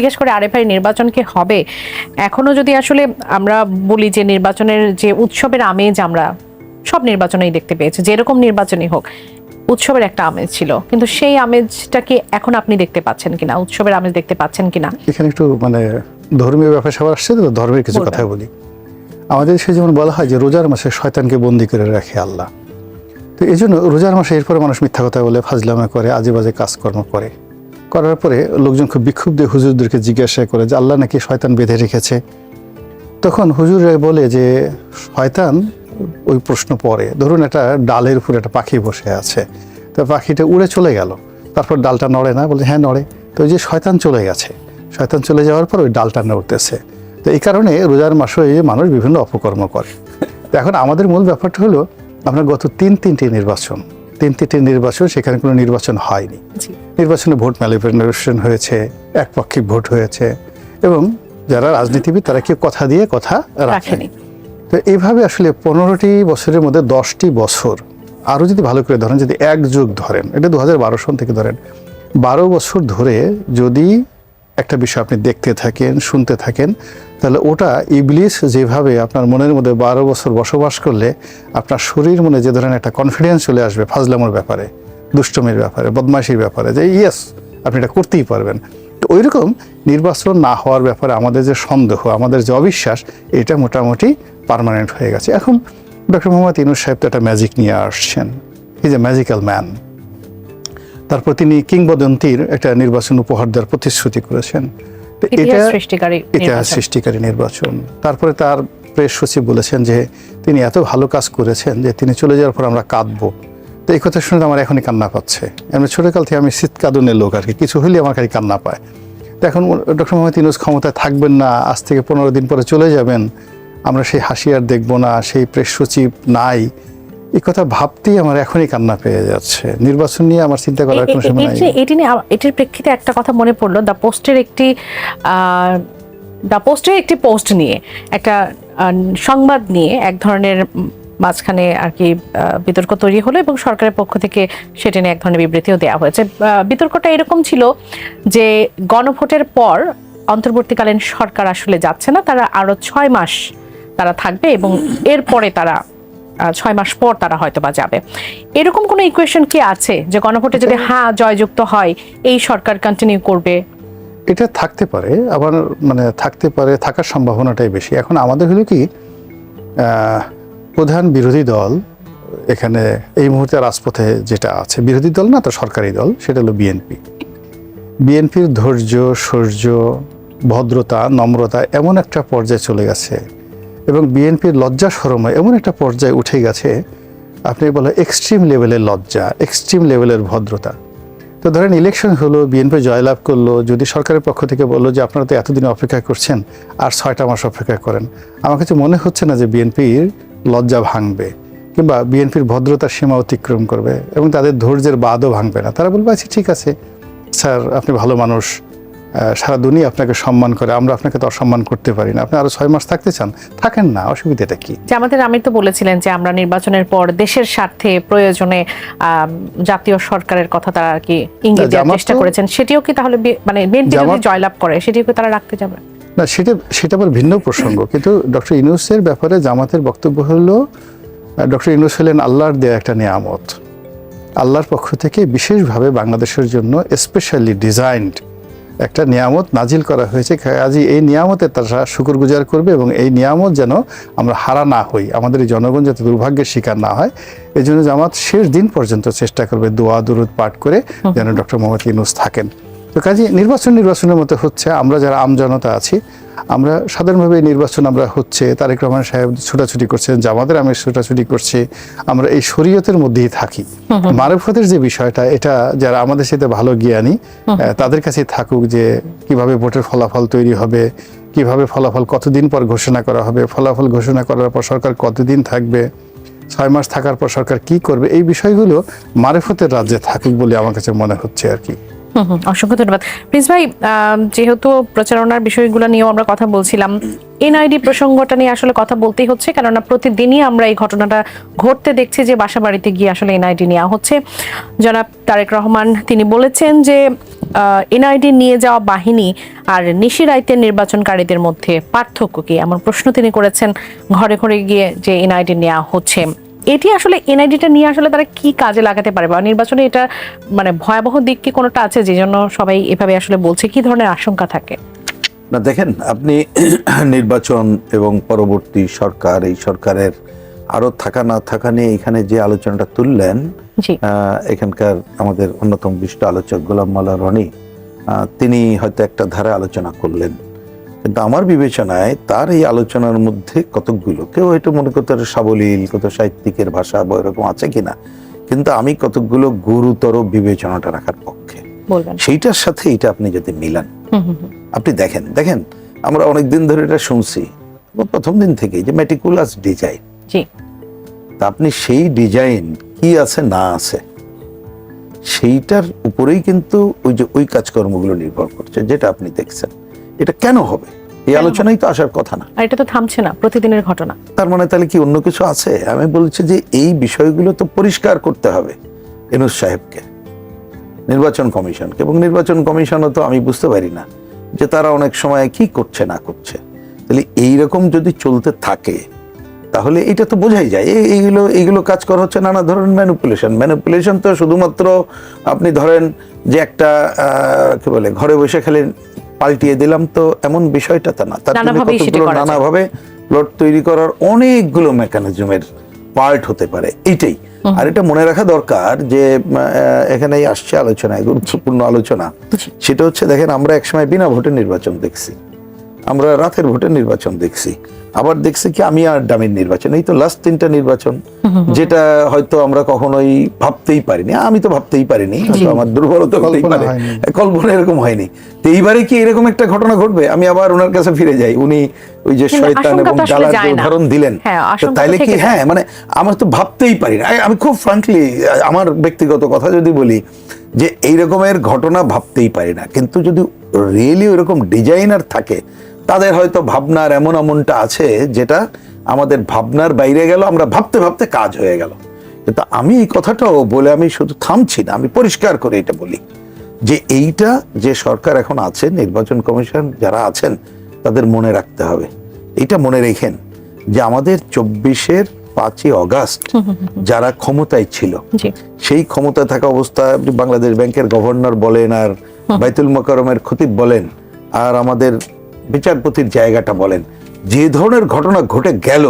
জিজ্ঞেস করে আরএফআই নির্বাচন কি হবে? এখনও যদি আসলে আমরা বলি যে নির্বাচনের যে উৎসবের আমেজ আমরা সব নির্বাচনেই দেখতে পেয়েছি যেরকম নির্বাচনই হোক উৎসবের একটা আমেজ ছিল। কিন্তু সেই আমেজটাকে এখন আপনি দেখতে পাচ্ছেন কিনা? উৎসবের আমেজ দেখতে পাচ্ছেন কিনা? এখানে একটু মানে ধর্মীয় ব্যাপার সবার আসছে তো ধর্মের কিছু কথা বলি। আমাদের সে যেমন বলা হয় যে রোজার মাসে শয়তানকে বন্দি করে রাখে আল্লাহ। তো এই জন্য রোজার মাসে এরপরে মানুষ মিথ্যা কথা বলে ফাজলামা করে আজে বাজে কাজকর্ম করে। করার পরে লোকজন খুব বিক্ষুব্ধ হুজুরদেরকে জিজ্ঞাসা করে যে আল্লাহ নাকি শয়তান বেঁধে রেখেছে। তখন হুজুরে বলে যে, শয়তান ওই প্রশ্ন পড়ে। ধরুন একটা ডালের উপর একটা পাখি বসে আছে। তো পাখিটা উড়ে চলে গেল। তারপর ডালটা নড়ে না, বলে হ্যাঁ নড়ে। তো ওই যে শয়তান চলে গেছে। শয়তান চলে যাওয়ার পর ওই ডালটা নড়তেছে। তো এই কারণে রোজার মাসে মানুষ বিভিন্ন অপকর্ম করে। এখন আমাদের মূল ব্যাপারটা হলো আমরা গত তিন তিনটি নির্বাচন। তিন তিনটি নির্বাচন সেখানে কোনো নির্বাচন হয়নি। নির্বাচনে ভোট ম্যালিপুলেশন হয়েছে একপক্ষিক ভোট হয়েছে এবং যারা রাজনীতিবিদ তারা কেউ কথা দিয়ে কথা রাখেনি। রাখেনি। তো এইভাবে আসলে পনেরোটি বছরের মধ্যে দশটি বছর আরও যদি ভালো করে ধরেন যদি এক যুগ ধরেন এটা দু হাজার বারো সন থেকে ধরেন বারো বছর ধরে যদি একটা বিষয় আপনি দেখতে থাকেন, শুনতে থাকেন, তাহলে ওটা ইবলিস যেভাবে আপনার মনের মধ্যে বারো বছর বসবাস করলে আপনার শরীর মনে যে ধরনের একটা কনফিডেন্স চলে আসবে, ফাজলামোর ব্যাপারে, দুষ্টমির ব্যাপারে, বদমাইশির ব্যাপারে, যে ইয়েস আপনি এটা করতেই পারবেন। তো ওই রকম নির্বাচন না হওয়ার ব্যাপারে আমাদের যে সন্দেহ, আমাদের যে অবিশ্বাস, এটা মোটামুটি পার্মানেন্ট হয়ে গেছে। এখন ডক্টর মোহাম্মদ ইনুস সাহেব তো একটা ম্যাজিক নিয়ে আসছেন। ইজ এ ম্যাজিক্যাল ম্যান তারপর তিনি কিংবদন্তির একটা নির্বাচন উপহার দেওয়ার প্রতিশ্রুতি করেছেন। ইতিহাস সৃষ্টিকারী নির্বাচন। তারপরে তার প্রেস সচিব বলেছেন যে তিনি এত ভালো কাজ করেছেন যে তিনি চলে যাওয়ার পর আমরা কাঁদবো। তো এই কথা শুনে আমার এখনই কান্না পাচ্ছে। আমি ছোটকাল থেকে আমি শীত কাঁদনের লোক আর কি কিছু হলে আমার খালি কান্না পায়। তো এখন ডক্টর মোহাম্মদ ইনুস ক্ষমতায় থাকবেন না আজ থেকে পনেরো দিন পরে চলে যাবেন আমরা সেই হাসি আর দেখব না সেই প্রেস সচিব নাই এই কথা ভাবতেই আমার এখনই কান্না পেয়ে যাচ্ছে। নির্বাচন নিয়ে আমার চিন্তা করার কোনো সময় নাই। এটি- নিয়ে এটির প্রেক্ষিতে একটা কথা মনে পড়ল। দ্য পোস্টের একটি দ্য পোস্টের একটি পোস্ট নিয়ে একটা সংবাদ নিয়ে এক ধরনের মাঝখানে আর কি বিতর্ক তৈরি হলো এবং সরকারের পক্ষ থেকে সেটা নিয়ে এক ধরনের বিবৃতিও দেওয়া হয়েছে। বিতর্কটা এরকম ছিল যে গণভোটের পর অন্তর্বর্তীকালীন সরকার আসলে যাচ্ছে না। তারা আরও ছয় মাস তারা থাকবে এবং এরপরে তারা ছয় মাস পর তারা হয়তো বা যাবে। এরকম কোনো ইকুয়েশন কি আছে যে গণভোটে যদি হ্যাঁ জয়যুক্ত হয় এই সরকার কন্টিনিউ করবে? এটা থাকতে পারে আবার মানে থাকতে পারে থাকার সম্ভাবনাটাই বেশি। এখন আমাদের হলো কি প্রধান বিরোধী দল এখানে এই মুহূর্তে রাজপথে যেটা আছে বিরোধী দল না তো সরকারি দল সেটা হলো বিএনপি। বিএনপির ধৈর্য শৌর্য ভদ্রতা নম্রতা এমন একটা পর্যায়ে চলে গেছে এবং বিএনপির লজ্জা সরময় এমন একটা পর্যায়ে উঠে গেছে, আপনি বলে এক্সট্রিম লেভেলের লজ্জা এক্সট্রিম লেভেলের ভদ্রতা। তো ধরেন ইলেকশন হলো, বিএনপি জয়লাভ করল, যদি সরকারের পক্ষ থেকে বলল যে আপনারা তো এতদিন অপেক্ষা করছেন, আর ছয়টা মাস অপেক্ষা করেন। আমার কাছে মনে হচ্ছে না যে বিএনপির লজ্জা ভাঙবে, কিংবা বিএনপির ভদ্রতার সীমা অতিক্রম করবে, এবং তাদের ধৈর্যের বাদও ভাঙবে না। তারা বলবে আচ্ছা ঠিক আছে, স্যার, আপনি ভালো মানুষ সারা দুনিয়া আপনাকে সম্মান করে আমরা আপনাকে তো অসম্মান করতে পারি না। আপনি আরও ছয় মাস থাকতে চান থাকেন না অসুবিধাটা কি? যে আমাদের আমির তো বলেছিলেন যে আমরা নির্বাচনের পর দেশের স্বার্থে প্রয়োজনে জাতীয় সরকারের কথা তারা আর কি ইঙ্গিত দেওয়ার চেষ্টা করেছেন। সেটিও কি তাহলে মানে বিএনপি যদি জয়লাভ করে সেটিও কি তারা রাখতে যাবে? না সেটা সেটা আবার ভিন্ন প্রসঙ্গ। কিন্তু ডক্টর ইউনুসের ব্যাপারে জামাতের বক্তব্য হলো ডক্টর ইনুস হলেন আল্লাহর দেয়া একটা নিয়ামত। আল্লাহর পক্ষ থেকে বিশেষভাবে বাংলাদেশের জন্য স্পেশালি ডিজাইনড একটা নিয়ামত নাজিল করা হয়েছে। কাজী এই নিয়ামতে তারা শুকুরগুজার করবে এবং এই নিয়ামত যেন আমরা হারা না হই, আমাদের এই জনগণ যাতে দুর্ভাগ্যের শিকার না হয়। এই জন্য জামাত শেষ দিন পর্যন্ত চেষ্টা করবে দোয়া, দুরুদ পাঠ করে যেন ডক্টর মোহাম্মদ ইনুস থাকেন। তো কাজে নির্বাচন নির্বাচনের মতো হচ্ছে আমরা যারা আমজনতা আছি আমরা সাধারণভাবে নির্বাচন আমরা হচ্ছে তারেক রহমান সাহেব ছোটাছুটি করছেন জামাতের আমি ছোটাছুটি করছি আমরা এই শরীয়তের মধ্যেই থাকি। মারফতের যে বিষয়টা এটা যারা আমাদের সাথে ভালো জ্ঞানী তাদের কাছে থাকুক যে কীভাবে ভোটের ফলাফল তৈরি হবে কীভাবে ফলাফল কতদিন পর ঘোষণা করা হবে ফলাফল ঘোষণা করার পর সরকার কতদিন থাকবে ছয় মাস থাকার পর সরকার কি করবে এই বিষয়গুলো মারেফতের রাজ্যে থাকুক বলে আমার কাছে মনে হচ্ছে আর কি। অসংখ্য ধন্যবাদ। প্রিন্স ভাই যেহেতু প্রচারণার বিষয়গুলো নিয়েও আমরা কথা বলছিলাম, এনআইডি প্রসঙ্গটা নিয়ে আসলে কথা বলতেই হচ্ছে, কেননা প্রতিদিনই আমরা এই ঘটনাটা ঘটতে দেখছি যে বাসা বাড়িতে গিয়ে আসলে এনআইডি নেওয়া হচ্ছে। জনাব তারেক রহমান, তিনি বলেছেন যে এনআইডি নিয়ে যাওয়া বাহিনী আর নিশি রাইতের নির্বাচনকারীদের মধ্যে পার্থক্য কি? এমন প্রশ্ন তিনি করেছেন, ঘরে ঘরে গিয়ে যে এনআইডি নেওয়া হচ্ছে। এটি আসলে এনআইডিটা নিয়ে আসলে তারা কি কাজে লাগাতে পারে? বা নির্বাচনে এটা মানে ভয়াবহ দিক কি কোনোটা আছে যে জন্য সবাই এভাবে আসলে বলছে? কি ধরনের আশঙ্কা থাকে? না দেখেন আপনি নির্বাচন এবং পরবর্তী সরকার এই সরকারের আরও থাকা না থাকা নিয়ে এখানে যে আলোচনাটা তুললেন এখানকার আমাদের অন্যতম বিশিষ্ট আলোচক গোলাম মাল্লা রনি তিনি হয়তো একটা ধারা আলোচনা করলেন। কিন্তু আমার বিবেচনায় তার এই আলোচনার মধ্যে কতকগুলো কেউ হয়তো মনে করতে পারে সাবলীল কত সাহিত্যিকের ভাষা বা এরকম আছে কিনা কিন্তু আমি কতকগুলো গুরুতর বিবেচনাটা রাখার পক্ষে। সেইটার সাথে এটা আপনি যদি মিলান। আপনি দেখেন দেখেন আমরা অনেক দিন ধরে এটা শুনছি। প্রথম দিন থেকেই যে মেটিকুলাস ডিজাইন তা আপনি সেই ডিজাইন কি আছে না আছে সেইটার উপরেই কিন্তু ওই যে ওই কাজকর্মগুলো নির্ভর করছে যেটা আপনি দেখছেন। এটা কেন হবে? এই আলোচনাই তো আসার কথা না। আর এটা তো থামছে না প্রতিদিনের ঘটনা। তার মানে তাহলে কি অন্য কিছু আছে? আমি বলছি যে এই বিষয়গুলো তো পরিষ্কার করতে হবে এনুস সাহেবকে নির্বাচন কমিশনকে। এবং নির্বাচন কমিশনও তো আমি বুঝতে পারি না যে তারা অনেক সময় কি করছে না করছে। তাহলে এইরকম যদি চলতে থাকে তাহলে এটা তো বোঝাই যায়। এই- এইগুলো এইগুলো কাজ করা হচ্ছে নানা ধরনের ম্যানুপুলেশন ম্যানুপুলেশন তো শুধুমাত্র আপনি ধরেন যে একটা আহ, কি বলে ঘরে বসে খালি পাল্টিয়ে দিলাম তো এমন বিষয়টা তা না। তার কতগুলো নানাভাবে প্লট তৈরি করার অনেকগুলো মেকানিজমের পার্ট হতে পারে। এইটাই। আর এটা মনে রাখা দরকার যে এখানে এখানেই আসছে আলোচনা গুরুত্বপূর্ণ আলোচনা। সেটা হচ্ছে দেখেন আমরা একসময় বিনা ভোটে নির্বাচন দেখছি। আমরা রাতের ভোটে নির্বাচন দেখছি। আবার দেখছি কি আমি আর ডামির নির্বাচন এই তো লাস্ট তিনটা নির্বাচন যেটা হয়তো আমরা কখনোই ভাবতেই পারিনি আমি তো ভাবতেই পারিনি আমার দুর্বলতা হতেই কল্পনা পারে। কল্পনা এরকম হয়নি। তো এইবারে কি এরকম একটা ঘটনা ঘটবে? আমি আবার ওনার কাছে ফিরে যাই। উনি ওই যে শয়তান এবং তো যে উদাহরণ দিলেন। হ্যাঁ, তো তাইলে কি হ্যাঁ মানে আমার তো ভাবতেই পারি না। আমি খুব ফ্রাঙ্কলি আমার ব্যক্তিগত কথা যদি বলি যে এই রকমের ঘটনা ভাবতেই পারি না। কিন্তু যদি রিয়েলি ওরকম ডিজাইনার থাকে তাদের হয়তো ভাবনার এমন এমনটা আছে যেটা আমাদের ভাবনার বাইরে গেল আমরা ভাবতে ভাবতে কাজ হয়ে গেল। কিন্তু আমি এই কথাটাও বলে আমি শুধু থামছি না আমি পরিষ্কার করে এটা বলি যে এইটা যে সরকার এখন আছে নির্বাচন কমিশন যারা আছেন তাদের মনে রাখতে হবে। এইটা মনে রেখেন যে আমাদের চব্বিশের পাঁচই অগাস্ট যারা ক্ষমতায় ছিল সেই ক্ষমতায় থাকা অবস্থায় বাংলাদেশ ব্যাংকের গভর্নর বলেন আর বাইতুল মোকারমের খতিব বলেন আর আমাদের বিচারপতির জায়গাটা বলেন যে ধরনের ঘটনা ঘটে গেল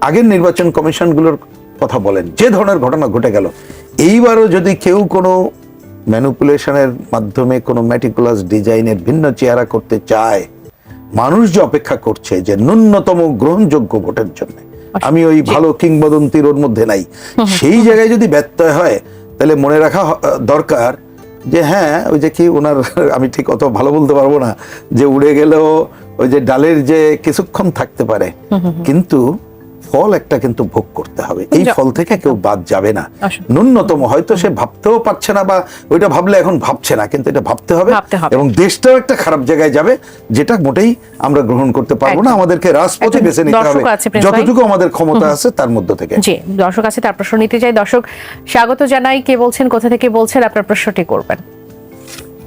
আগের নির্বাচন কমিশনগুলোর কথা বলেন যে ধরনের ঘটনা ঘটে গেল এইবারও যদি কেউ কোনো ম্যানুপুলেশনের মাধ্যমে কোনো ম্যাটিকুলাস ডিজাইনের ভিন্ন চেহারা করতে চায় মানুষ যে অপেক্ষা করছে যে ন্যূনতম গ্রহণযোগ্য ভোটের জন্য আমি ওই ভালো কিংবদন্তির ওর মধ্যে নাই সেই জায়গায় যদি ব্যত্যয় হয় তাহলে মনে রাখা দরকার যে হ্যাঁ ওই যে কি ওনার আমি ঠিক অত ভালো বলতে পারব না যে উড়ে গেলেও ওই যে ডালের যে কিছুক্ষণ থাকতে পারে। কিন্তু ফল একটা কিন্তু ভোগ করতে হবে। এই ফল থেকে কেউ বাদ যাবে না। ন্যূনতম হয়তো সে ভাবতেও পারছে না বা ওইটা ভাবলে এখন ভাবছে না কিন্তু এটা ভাবতে হবে এবং দেশটাও একটা খারাপ জায়গায় যাবে যেটা মোটেই আমরা গ্রহণ করতে পারব না। আমাদেরকে রাজপথে বেছে নিতে হবে। যতটুকু আমাদের ক্ষমতা আছে তার মধ্য থেকে। জি দর্শক আছে তার প্রশ্ন নিতে চাই। দর্শক স্বাগত জানাই। কে বলছেন কোথা থেকে বলছেন আপনার প্রশ্নটি করবেন।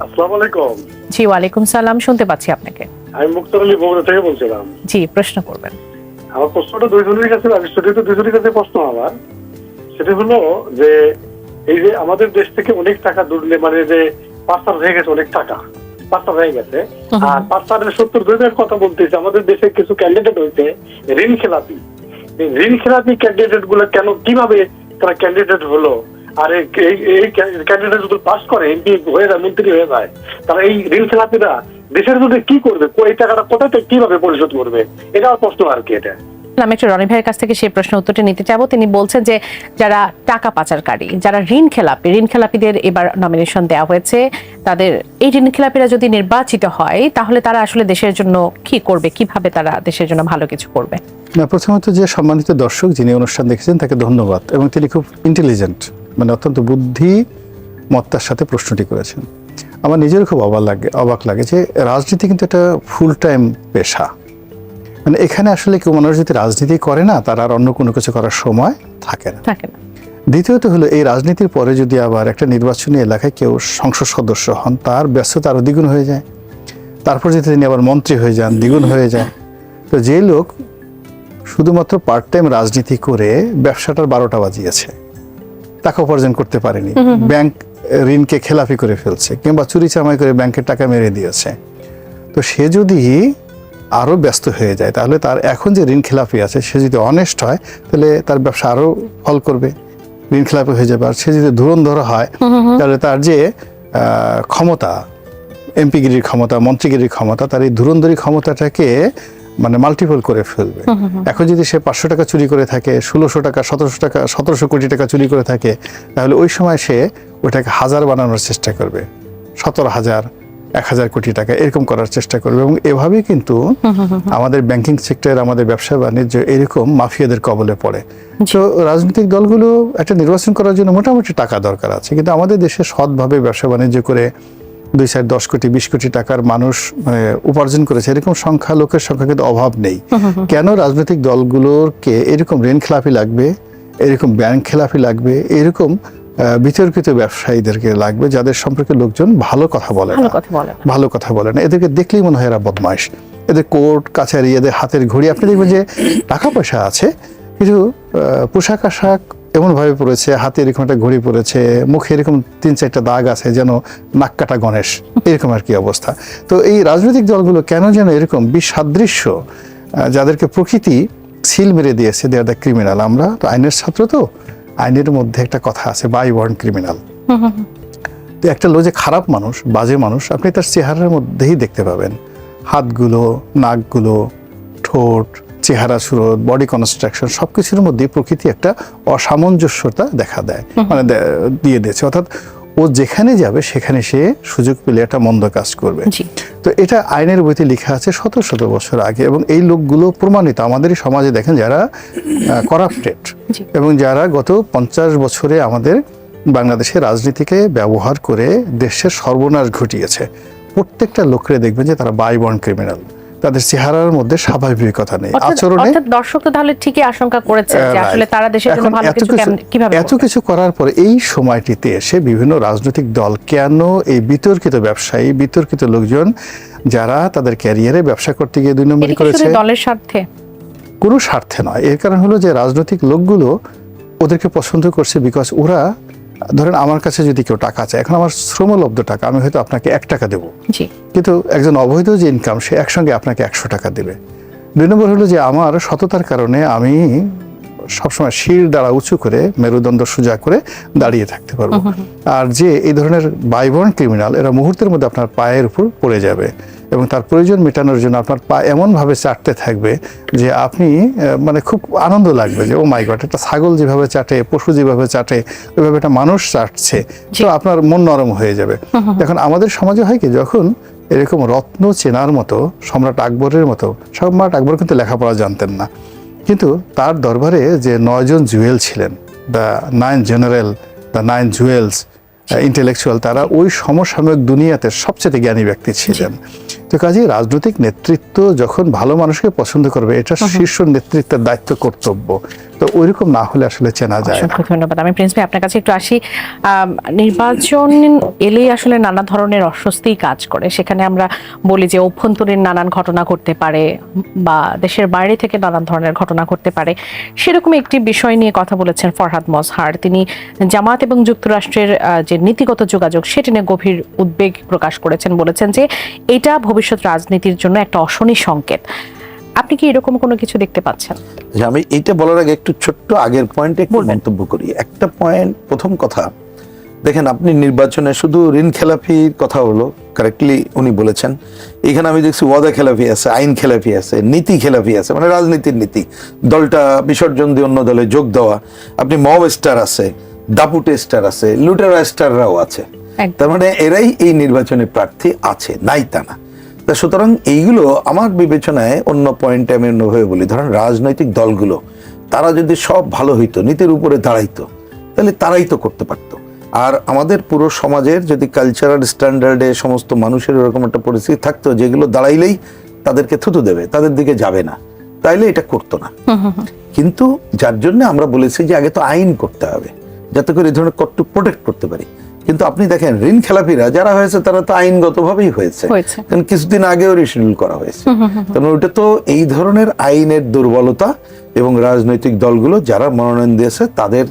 আসসালামু আলাইকুম। জি ওয়ালাইকুম সালাম। শুনতে পাচ্ছি আপনাকে। আমি মুক্তার আলী বগুড়া থেকে বলছিলাম। জি প্রশ্ন করবেন। আমার প্রশ্নটা দুইজনের কাছে আমি তো দুইজনের কাছে প্রশ্ন আমার। সেটা হলো যে এই যে আমাদের দেশ থেকে অনেক টাকা দুর্লে মানে যে পাচার হয়ে গেছে অনেক টাকা পাচার হয়ে গেছে। আর পাচারের সত্তর দুইটার কথা বলতেছে আমাদের দেশে কিছু ক্যান্ডিডেট হয়েছে ঋণ খেলাপি। এই ঋণ খেলাপি ক্যান্ডিডেটগুলো কেন কীভাবে তারা ক্যান্ডিডেট হলো? আর এই এই- এই ক্যান্ডিডেট যদি পাস করে এমপি হয়ে যায় মন্ত্রী হয়ে যায় তারা এই ঋণ খেলাপিরা দেশের জন্য কি করবে? এই টাকাটা কীভাবে পরিশোধ করবে? এটা প্রশ্ন আর কি এটা। আমি একটু রনি ভাইয়ের কাছ থেকে সেই প্রশ্ন উত্তরটি নিতে চাবো। তিনি বলছেন যে যারা টাকা পাচারকারী যারা ঋণ খেলাপি ঋণ খেলাপিদের এবার নমিনেশন দেওয়া হয়েছে তাদের এই ঋণ খেলাপিরা যদি নির্বাচিত হয় তাহলে তারা আসলে দেশের জন্য কি করবে? কীভাবে তারা দেশের জন্য ভালো কিছু করবে? না প্রথমত যে সম্মানিত দর্শক যিনি অনুষ্ঠান দেখেছেন তাকে ধন্যবাদ। এবং তিনি খুব ইন্টেলিজেন্ট মানে অত্যন্ত বুদ্ধি মত্তার সাথে প্রশ্নটি করেছেন। আমার নিজের খুব অবাক লাগে অবাক লাগে যে রাজনীতি কিন্তু একটা ফুল টাইম পেশা। মানে এখানে আসলে কেউ মানুষ যদি রাজনীতি করে না তার আর অন্য কোনো কিছু করার সময় থাকে না। থাকে না। দ্বিতীয়ত হলো এই রাজনীতির পরে যদি আবার একটা নির্বাচনী এলাকায় কেউ সংসদ সদস্য হন তার ব্যস্ততা আরও দ্বিগুণ হয়ে যায়। তারপর যদি তিনি আবার মন্ত্রী হয়ে যান দ্বিগুণ হয়ে যায়। তো যে লোক শুধুমাত্র পার্ট টাইম রাজনীতি করে ব্যবসাটার বারোটা বাজিয়েছে টাকা উপার্জন করতে পারেনি। ব্যাংক ঋণকে খেলাফি করে ফেলছে কিংবা চুরি চামাই করে ব্যাংকের টাকা মেরে দিয়েছে। তো সে যদি আরও ব্যস্ত হয়ে যায়, তাহলে তার এখন যে ঋণ খেলাপি আছে, সে যদি অনেস্ট হয়, তাহলে তার ব্যবসা আরও ফল করবে, ঋণ খেলাপি হয়ে যাবে। আর সে যদি ধুরন্ধর হয়, তাহলে তার যে ক্ষমতা, এমপিগিরির ক্ষমতা, মন্ত্রীগিরির ক্ষমতা, তার এই ধুরন্ধরি ক্ষমতাটাকে মানে মাল্টিপল করে ফেলবে। এখন যদি সে পাঁচশো টাকা চুরি করে থাকে ষোলোশো টাকা সতেরোশো টাকা সতেরোশো কোটি টাকা চুরি করে থাকে তাহলে ওই সময় সে ওটাকে হাজার বানানোর চেষ্টা করবে। সতেরো হাজার এক হাজার কোটি টাকা এরকম করার চেষ্টা করবে এবং এভাবেই কিন্তু আমাদের ব্যাংকিং সেক্টর আমাদের ব্যবসা বাণিজ্য এরকম মাফিয়াদের কবলে পড়ে। তো রাজনৈতিক দলগুলো একটা নির্বাচন করার জন্য মোটামুটি টাকা দরকার আছে কিন্তু আমাদের দেশে সৎভাবে ব্যবসা বাণিজ্য করে দুই সাইড দশ কোটি বিশ কোটি টাকার মানুষ মানে উপার্জন করেছে। এরকম সংখ্যা লোকের সংখ্যা কিন্তু অভাব নেই। কেন রাজনৈতিক দলগুলোকে এরকম ঋণ খেলাপি লাগবে এরকম ব্যাংক খেলাপি লাগবে এরকম বিতর্কিত ব্যবসায়ীদেরকে লাগবে যাদের সম্পর্কে লোকজন ভালো কথা বলে ভালো না? কথা বলে ভালো কথা বলে না। এদেরকে দেখলেই মনে হয় এরা বদমাইশ। এদের কোর্ট কাছারি এদের হাতের ঘড়ি আপনি দেখবেন যে টাকা পয়সা আছে কিন্তু আহ, পোশাক আশাক এমনভাবে পড়েছে, হাতে এরকম একটা ঘড়ি পড়েছে, মুখে এরকম তিন চারটা দাগ আছে যেন নাক কাটা গণেশ। এরকম আর কি অবস্থা। তো এই রাজনৈতিক দলগুলো কেন যেন এরকম বিসাদৃশ্য যাদেরকে প্রকৃতি সিল মেরে দিয়েছে দেয়ার দ্য ক্রিমিনাল আমরা তো আইনের ছাত্র তো, আইনের মধ্যে একটা কথা আছে বাই ওয়ার্ন ক্রিমিনাল তো একটা যে খারাপ মানুষ, বাজে মানুষ, আপনি তার চেহারার মধ্যেই দেখতে পাবেন। হাতগুলো, নাকগুলো, ঠোঁট চেহারা সুরত বডি কনস্ট্রাকশন সব কিছুর মধ্যে প্রকৃতি একটা অসামঞ্জস্যতা দেখা দেয় মানে দিয়ে দিয়েছে। অর্থাৎ ও যেখানে যাবে সেখানে সে সুযোগ পেলে একটা মন্দ কাজ করবে। তো এটা আইনের বইতে লেখা আছে শত শত বছর আগে এবং এই লোকগুলো প্রমাণিত। আমাদের সমাজে দেখেন যারা করাপ্টেড এবং যারা গত পঞ্চাশ বছরে আমাদের বাংলাদেশের রাজনীতিকে ব্যবহার করে দেশের সর্বনাশ ঘটিয়েছে। প্রত্যেকটা লোকরে দেখবেন যে তারা বাই বর্ন ক্রিমিনাল তাদের চেহারার মধ্যে স্বাভাবিকতা নেই আচরণে দর্শক তো তাহলে ঠিকই আশঙ্কা করেছে যে আসলে তারা দেশের জন্য ভালো কিছু কীভাবে এত কিছু করার পরে এই সময়টিতে এসে বিভিন্ন রাজনৈতিক দল কেন এই বিতর্কিত ব্যবসায়ী বিতর্কিত লোকজন যারা তাদের ক্যারিয়ারে ব্যবসা করতে গিয়ে দুই নম্বরই করেছে দলের স্বার্থে? কোনো স্বার্থে নয়। এর কারণ হলো যে রাজনৈতিক লোকগুলো ওদেরকে পছন্দ করছে বিকজ ওরা ধরেন আমার কাছে যদি কেউ টাকা চায় এখন আমার শ্রমলব্ধ টাকা আমি হয়তো আপনাকে এক টাকা দেবো। কিন্তু একজন অবৈধ যে ইনকাম সে একসঙ্গে আপনাকে একশো টাকা দেবে। দুই নম্বর হলো যে আমার সততার কারণে আমি সবসময় শির দ্বারা উঁচু করে মেরুদণ্ড সোজা করে দাঁড়িয়ে থাকতে পারব। আর যে এই ধরনের বাইবর্ন ক্রিমিনাল এরা মুহূর্তের মধ্যে আপনার পায়ের উপর পড়ে যাবে। এবং তার প্রয়োজন মেটানোর জন্য আপনার পা এমনভাবে চাটতে থাকবে যে আপনি মানে খুব আনন্দ লাগবে যে ও মাই গড একটা ছাগল যেভাবে চাটে পশু যেভাবে চাটে ওইভাবে একটা মানুষ চাটছে। তো আপনার মন নরম হয়ে যাবে। এখন আমাদের সমাজে হয় কি যখন এরকম রত্ন চেনার মতো সম্রাট আকবরের মতো সম্রাট আকবর কিন্তু লেখাপড়া জানতেন না। কিন্তু তার দরবারে যে নয়জন জুয়েল ছিলেন the nine general the nine jewels intellectual তারা ওই সমসাময়িক দুনিয়াতে সবচেয়ে জ্ঞানী ব্যক্তি ছিলেন। তো কাজেই রাজনৈতিক নেতৃত্ব যখন ভালো মানুষকে পছন্দ করবে এটা শীর্ষ নেতৃত্বের দায়িত্ব কর্তব্য। তো ওইরকম না হলে আসলে চেনা যায় অসংখ্য ধন্যবাদ। আমি প্রিন্স ভাই আপনার কাছে একটু আসি। নির্বাচন এলেই আসলে নানা ধরনের অস্বস্তি কাজ করে। সেখানে আমরা বলি যে অভ্যন্তরীণ নানান ঘটনা ঘটতে পারে বা দেশের বাইরে থেকে নানান ধরনের ঘটনা ঘটতে পারে। সেরকম একটি বিষয় নিয়ে কথা বলেছেন ফরহাদ মজহার। তিনি জামাত এবং যুক্তরাষ্ট্রের যে নীতিগত যোগাযোগ সেটি নিয়ে গভীর উদ্বেগ প্রকাশ করেছেন। বলেছেন যে এটা ভবিষ্যৎ রাজনীতির জন্য একটা অশনি সংকেত। আপনি কি এরকম কোনো কিছু দেখতে পাচ্ছেন? যে আমি এটা বলার আগে একটু ছোট্ট আগের পয়েন্টে একটু মন্তব্য করি। একটা পয়েন্ট প্রথম কথা দেখেন আপনি নির্বাচনে শুধু ঋণ খেলাফির কথা হলো কারেক্টলি উনি বলেছেন। এখানে আমি দেখছি ওয়াদা খেলাফি আছে আইন খেলাফি আছে নীতি খেলাফি আছে মানে রাজনীতির নীতি। দলটা বিসর্জন দিয়ে অন্য দলে যোগ দেওয়া। আপনি মব স্টার আছে দাপুটে স্টার আছে লুটেরা স্টাররাও আছে। তার মানে এরাই এই নির্বাচনে প্রার্থী আছে নাই তা না। তা সুতরাং এইগুলো আমার বিবেচনায় অন্য পয়েন্টে আমি অন্যভাবে বলি। ধরেন রাজনৈতিক দলগুলো তারা যদি সব ভালো হইতো নীতির উপরে দাঁড়াইতো তাহলে তারাই তো করতে পারতো। আর আমাদের পুরো সমাজের যদি কালচারাল স্ট্যান্ডার্ডে সমস্ত মানুষের এরকম একটা পরিস্থিতি থাকতো যেগুলো দাঁড়াইলেই তাদেরকে থুতু দেবে তাদের দিকে যাবে না তাইলে এটা করতো না। কিন্তু যার জন্য আমরা বলেছি যে আগে তো আইন করতে হবে যাতে করে এই ধরনের করটু প্রোটেক্ট করতে পারি। কিন্তু আপনি দেখেন ঋণ খেলাপিরা যারা হয়েছে তারা তো আইনগতভাবেই হয়েছে। হয়েছে। কারণ কিছুদিন আগেও রিশিডিউল করা হয়েছে। কারণ ওটা তো এই ধরনের আইনের দুর্বলতা এবং রাজনৈতিক দলগুলো যারা মনোনয়ন দিয়েছে তাদের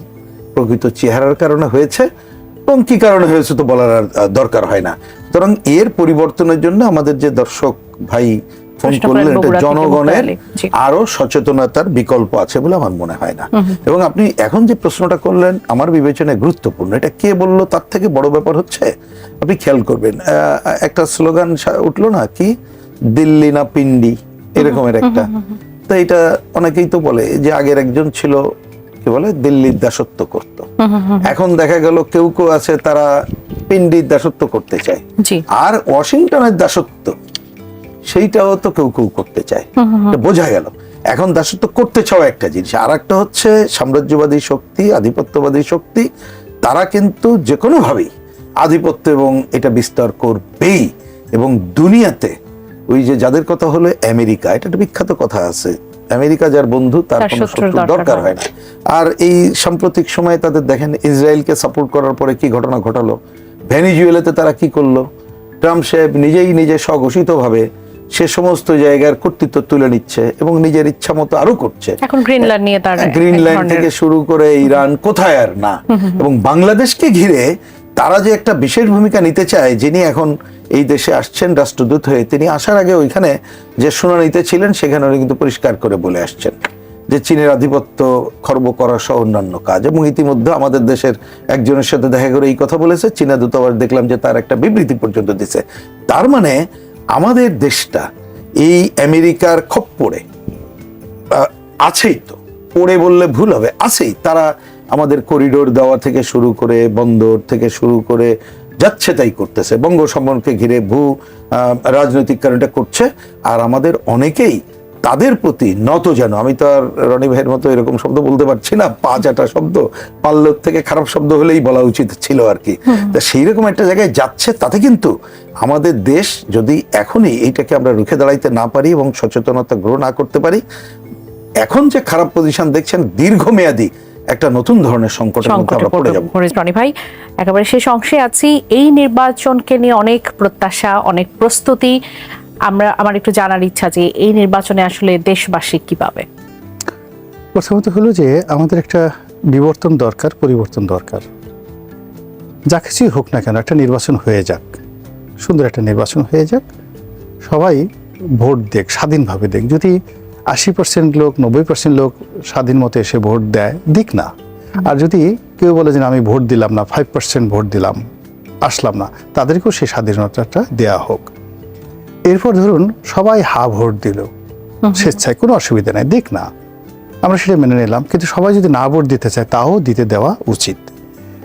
প্রকৃত চেহারার কারণে হয়েছে এবং কি কারণে হয়েছে তো বলার দরকার হয় না। সুতরাং এর পরিবর্তনের জন্য আমাদের যে দর্শক ভাই ফোন করলেন এটা জনগণের। আরও সচেতনতার বিকল্প আছে বলে আমার মনে হয় না। এবং আপনি এখন যে প্রশ্নটা করলেন আমার বিবেচনায় গুরুত্বপূর্ণ। এটা কে বলল? তার থেকে বড় ব্যাপার হচ্ছে আপনি খেয়াল করবেন একটা স্লোগান উঠল না কি? দিল্লি না পিন্ডি এরকমের একটা। তো এটা অনেকেই তো বলে যে আগের একজন ছিল কি বলে? দিল্লির দাসত্ব করত। এখন দেখা গেল কেউ কেউ আছে তারা পিন্ডির দাসত্ব করতে চায়। আর ওয়াশিংটনের দাসত্ব সেইটাও তো কেউ কেউ করতে চায়। বোঝা গেল। এখন দাসত্ব করতে চাও একটা জিনিস। আর একটা হচ্ছে সাম্রাজ্যবাদী শক্তি আধিপত্যবাদী শক্তি। তারা কিন্তু যে কোনো ভাবেই আধিপত্য এবং এটা বিস্তার করবেই। এবং দুনিয়াতে ওই যে যাদের কথা হলো আমেরিকা এটা একটা বিখ্যাত কথা আছে। আমেরিকা যার বন্ধু তার কোনো শত্রুর দরকার হয় হয় না। আর এই সাম্প্রতিক সময়ে তাদের দেখেন ইসরায়েলকে সাপোর্ট করার পরে কি ঘটনা ঘটালো? ভেনিজুয়েলাতে তারা কি করল? ট্রাম্প সাহেব নিজেই নিজে স্বঘোষিতভাবে সে সমস্ত জায়গার কর্তৃত্ব তুলে নিচ্ছে এবং নিজের ইচ্ছা মতো আরও করছে। এখন গ্রিনল্যান্ড নিয়ে তার গ্রিনল্যান্ড থেকে শুরু করে ইরান কোথায় আর না। এবং বাংলাদেশকে ঘিরে তারা যে একটা বিশেষ ভূমিকা নিতে চায় যিনি এখন এই দেশে আসছেন রাষ্ট্রদূত হয়ে তিনি আসার আগে ওইখানে যে শুনানিতে ছিলেন সেখানে উনি কিন্তু পরিষ্কার করে বলে আসছেন যে চীনের আধিপত্য খর্ব করা সহ অন্যান্য কাজ। এবং ইতিমধ্যে আমাদের দেশের একজনের সাথে দেখা করে এই কথা বলেছে। চীনা দূতাবাস দেখলাম যে তার একটা বিবৃতি পর্যন্ত দিছে। তার মানে আমাদের দেশটা এই আমেরিকার খপ্পরে আছেই তো। পড়ে বললে ভুল হবে, আছেই। তারা আমাদের করিডোর দেওয়া থেকে শুরু করে, বন্দর থেকে শুরু করে যাচ্ছে তাই করতেছে। বঙ্গ সম্পর্কে ঘিরে ভূ রাজনৈতিক কারণটা করছে। আর আমাদের অনেকেই তাদের প্রতি নত যেন। আমি তো আর রনি ভাইয়ের মতো এরকম শব্দ বলতে পারছি না। পা চাটা শব্দ পাল্লোর থেকে খারাপ শব্দ হলেই বলা উচিত ছিল আর কি। তা সেই রকম একটা জায়গায় যাচ্ছে তাতে কিন্তু আমাদের দেশ যদি এখনই এইটাকে আমরা রুখে দাঁড়াইতে না পারি এবং সচেতনতা গ্রহণ না করতে পারি এখন যে খারাপ পজিশন দেখছেন দীর্ঘমেয়াদী একটা নতুন ধরনের সংকটের মধ্যে সংকটে আমরা পড়ে যাব। রনি ভাই। একেবারে শেষ অংশে আছি। এই নির্বাচনকে নিয়ে অনেক প্রত্যাশা অনেক প্রস্তুতি। আমরা, আমার একটু জানার ইচ্ছা যে এই নির্বাচনে আসলে দেশবাসী কি পাবে? প্রথমত হলো যে আমাদের একটা বিবর্তন দরকার, পরিবর্তন দরকার। যা কিছুই হোক না কেন, একটা নির্বাচন হয়ে যাক। সুন্দর একটা নির্বাচন হয়ে যাক। সবাই ভোট দেখ, স্বাধীনভাবে দেখ। যদি আশি পার্সেন্ট লোক, নব্বই পার্সেন্ট লোক স্বাধীন মতো এসে ভোট দেয়, দিক না। আর যদি কেউ বলে যে আমি ভোট দিলাম না ফাইভ পার্সেন্ট ভোট দিলাম, আসলাম না, তাদেরকেও সেই স্বাধীনতাটা দেয়া হোক। এরপর ধরুন সবাই হা ভোট দিল। স্বেচ্ছায় কোনো অসুবিধা নাই দিক না। আমরা সেটা মেনে নিলাম কিন্তু সবাই যদি না ভোট দিতে চায় তাও দিতে দেওয়া উচিত।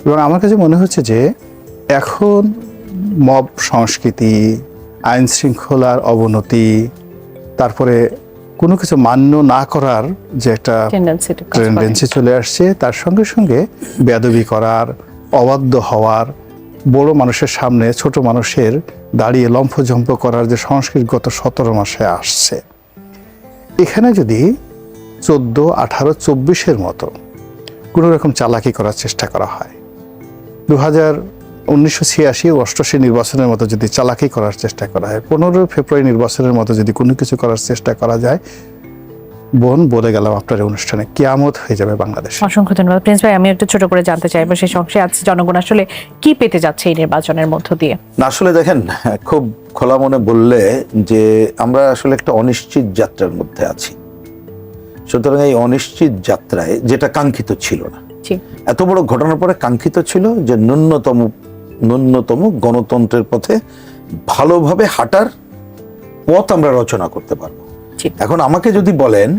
এবং আমার কাছে মনে হচ্ছে যে এখন মব সংস্কৃতি আইন শৃঙ্খলার অবনতি তারপরে কোনো কিছু মান্য না করার যে একটা টেন্ডেন্সি টেন্ডেন্সি চলে আসছে তার সঙ্গে সঙ্গে বেদবি করার অবাধ্য হওয়ার বড় মানুষের সামনে ছোট মানুষের দাঁড়িয়ে লম্ফঝম্প করার যে সংস্কৃত গত সতেরো মাসে আসছে। এখানে যদি চোদ্দ, আঠারো, চব্বিশের মতো কোনো রকম চালাকি করার চেষ্টা করা হয় দু হাজার উনিশশো ছিয়াশি ও অষ্টআশি নির্বাচনের মতো যদি চালাকি করার চেষ্টা করা হয় পনেরো ফেব্রুয়ারি নির্বাচনের মতো যদি কোনো কিছু করার চেষ্টা করা যায় বোন বলে গেলাম আপনার অনুষ্ঠানে। কিয়ামত হয়ে যাবে বাংলাদেশ। অসংখ্য ধন্যবাদ। প্রিন্স ভাই আমি একটু ছোট করে জানতে চাইব সেই অংশে আছে জনগণ আসলে কি পেতে যাচ্ছে এই নির্বাচনের মধ্য দিয়ে? না আসলে দেখেন খুব খোলা মনে বললে যে আমরা আসলে একটা অনিশ্চিত যাত্রার মধ্যে আছি। সুতরাং এই অনিশ্চিত যাত্রায় যেটা কাঙ্ক্ষিত ছিল না। জি। এত বড় ঘটনার পরে কাঙ্ক্ষিত ছিল যে ন্যূনতম ন্যূনতম গণতন্ত্রের পথে ভালোভাবে হাঁটার পথ আমরা রচনা করতে পারব। এখন আমাকে যদি বলেন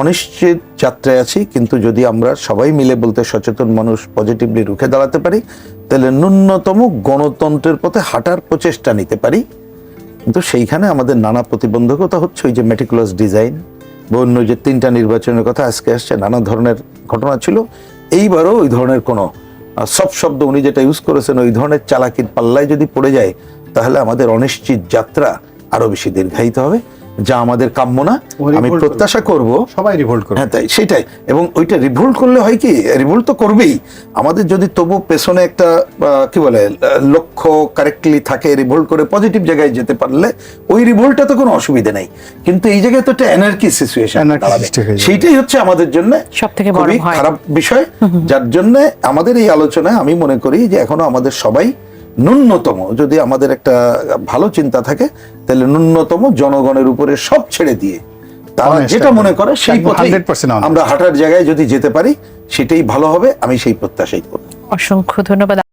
অনিশ্চিত যাত্রায় আছি, কিন্তু যদি আমরা সবাই মিলে বলতে সচেতন মানুষ পজিটিভলি রুখে দাঁড়াতে পারি, তাহলে ন্যূনতম গণতন্ত্রের পথে হাঁটার প্রচেষ্টা নিতে পারি। কিন্তু সেইখানে আমাদের নানা প্রতিবন্ধকতা হচ্ছে ওই যে মেটিকুলাস ডিজাইন বা অন্য যে তিনটা নির্বাচনের কথা আজকে আসছে, নানা ধরনের ঘটনা ছিল। এইবারও ওই ধরনের কোনো সব শব্দ উনি যেটা ইউজ করেছেন, ওই ধরনের চালাকির পাল্লায় যদি পড়ে যায়, তাহলে আমাদের অনিশ্চিত যাত্রা আরও বেশি দীর্ঘায়িত হবে। যা আমাদের কাম্য না আমি প্রত্যাশা করব। সবাই রিভোল্ট করবে। হ্যাঁ তাই সেটাই। এবং ওইটা রিভোল্ট করলে হয় কি রিভোল্ট তো করবেই। আমাদের যদি তবু পেছনে একটা কি বলে লক্ষ্য কারেক্টলি থাকে রিভোল্ট করে পজিটিভ জায়গায় যেতে পারলে ওই রিভোল্টটা তো কোনো অসুবিধা নেই। কিন্তু এই জায়গায় তো একটা এনার্কি সিচুয়েশন। সেইটাই হচ্ছে আমাদের জন্য সবথেকে বড় খুবই ভয়। খারাপ বিষয় যার জন্য আমাদের এই আলোচনায় আমি মনে করি যে এখনও আমাদের সবাই ন্যূনতম যদি আমাদের একটা ভালো চিন্তা থাকে তাহলে ন্যূনতম জনগণের উপরে সব ছেড়ে দিয়ে তারা যেটা মনে করে সেই পথে আমরা হাঁটার জায়গায় যদি যেতে পারি সেটাই ভালো হবে আমি সেই প্রত্যাশাই করব। অসংখ্য ধন্যবাদ।